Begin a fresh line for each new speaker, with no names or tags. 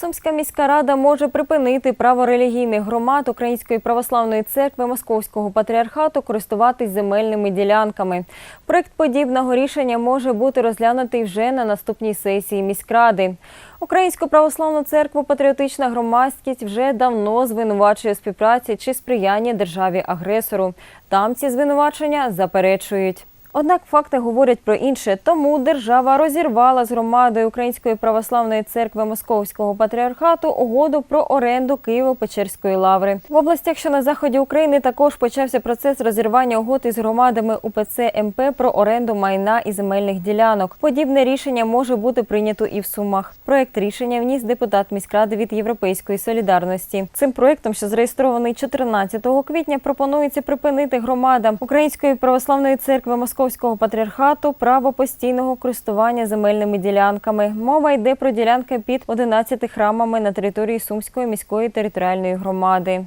Сумська міська рада може припинити право релігійних громад Української православної церкви Московського патріархату користуватись земельними ділянками. Проект подібного рішення може бути розглянутий вже на наступній сесії міськради. Українську православну церкву патріотична громадськість вже давно звинувачує співпраці чи сприянні державі-агресору. Там ці звинувачення заперечують. Однак факти говорять про інше. Тому держава розірвала з громадою Української православної церкви Московського патріархату угоду про оренду Києво-Печерської лаври. В областях, що на заході України, також почався процес розірвання угод із громадами УПЦ МП про оренду майна і земельних ділянок. Подібне рішення може бути прийнято і в Сумах. Проект рішення вніс депутат міськради від Європейської солідарності. Цим проектом, що зареєстрований 14 квітня, пропонується припинити громадам Української православної церкви Московського патріархату право постійного користування земельними ділянками. Мова йде про ділянки під 11 храмами на території Сумської міської територіальної громади.